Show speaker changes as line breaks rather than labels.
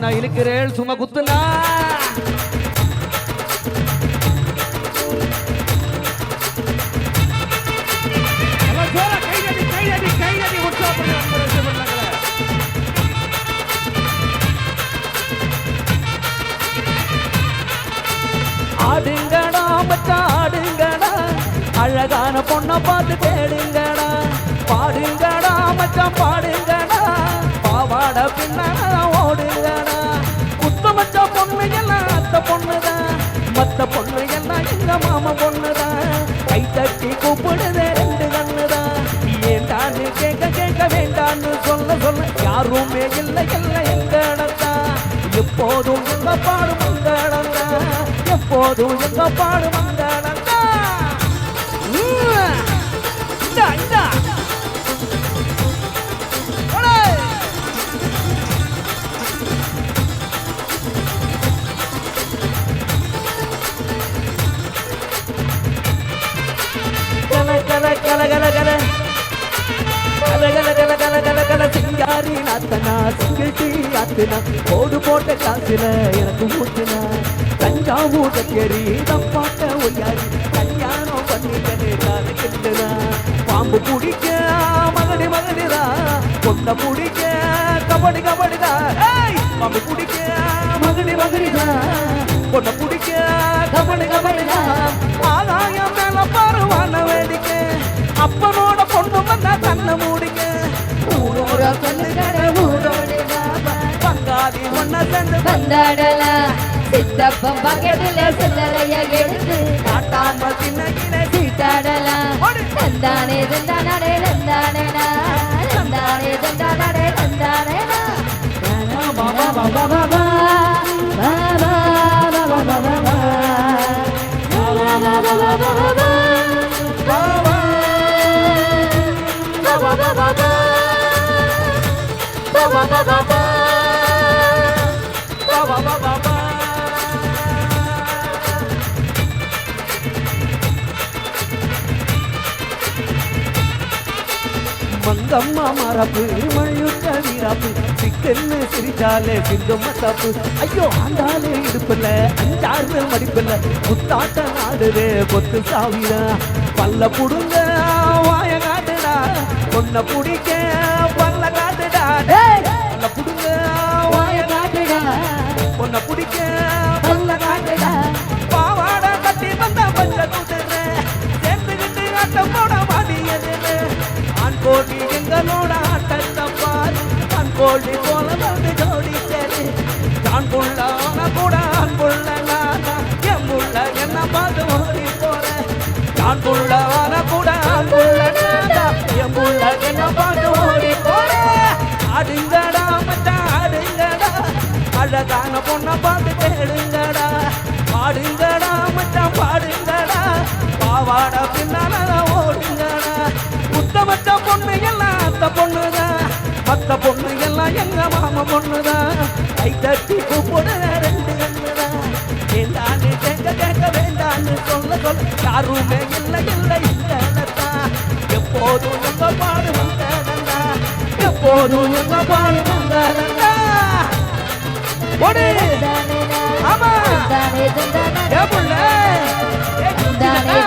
நான் இழுக்கிறேள் சும்மா குத்துனா ஆடுங்கடா மச்சா ஆடுங்கடா. அழகான பொண்ணை பார்த்து தேடுங்கடா. பாடுங்கடா மச்சான் பாடுங்கடா. பாவாட பின்னா கேட்க கேட்க வேண்டான்னு சொல்ல சொல்ல யாருமே இல்லை இல்லை எங்க இடத்தா எப்போதும் எங்க பாடு மங்களந்தா எப்போதும் எங்க பாடு மங்களந்தா இந்தா இந்தா. கலகல சிங்காரி நாத்தனா. சிங்கிள் டீ ஆத்துனா. போடு போட்ட காசுல எனக்கு ஊத்துனா. தஞ்சாவூர் கச்சேரி தப்பாட்ட ஒய்யாரி. கல்யாணம் பண்ணிட்டே தானே கிட்டுனா. பாம்பு பிடிக்க மகளி மகளிரா கொத்த பிடிக்க கபடி கபடிதா பாம்பு பிடிக்க மகளி மகளிரா கொத்த பிடிக்க கபடி கபடிதா ஆதாயம் மேல பருவான வேடிக்கை. அப்பனோட பொண்ணு வந்தா கண்ணை மூடிக்க. ஊரோட கண்ணுக்கட ஊரோட பங்காளி ஒன்ன சேர்ந்து
வந்தாடலாம் சித்தப்பம் பக்கத்துல சில்லறைய எடுத்து
காட்டாம சின்ன
சீட்டாடலாம் தந்தானே தந்தானே தந்தானே தந்தானே தந்தானே தந்தானே பாபா பாபா பாபா பாபா பாபா பாபா பாபா பாபா பாபா
மங்கம்மா மரப்பு மழையுற்ற வீராப்பு சிக்கன்னு சிரிச்சாலே சிந்தும் தப்பு ஐயோ ஆண்டாலே இடுப்புல அஞ்சாறு மடிப்புல புத்தாட்ட நாடுதே பொத்து சாவிடா பல்ல புடுங்க வாய காட்டுடா. பொண்ண பிடிக்க எங்களோட ஆட்டத்தை பாரு ஆண் கோழி போல வந்து ஜோடி சரி. தான் புள்ள கூட ஆண் புள்ள நானா என் புள்ள என்ன பார்த்து ஓடி போறேன் தான் புள்ள ஆன கூட ஆண் புள்ள நானா என் புள்ள என்ன பார்த்து ஓடி போறேன் அடுங்கடா மச்சான் அடுங்கடா. அழகான பொண்ணை பார்த்து தேடுங்கடா பாடுங்கடா மச்சான் பாடுங்கடா. பாவாட பின்னால ஓடுங்கடா. உத்தமத்த பொண்ணு எல்லாம் வந்த பொண்ணுதான் மத்த பொண்ணு எல்லாம் எங்க மாம பொண்ணுதான் கை தட்டி கூப்பிட ரெண்டு கண்ணுதான் வேண்டான்னு கேட்க கேட்க வேண்டான்னு சொல்ல சொல்ல யாருமே இல்லை இல்லை இல்லைத்தான் எப்போதும் எங்க பாடு வந்ததா எப்போதும் எங்க பாடு வந்ததா ஆமா!
ஏ புள்ள! ஏ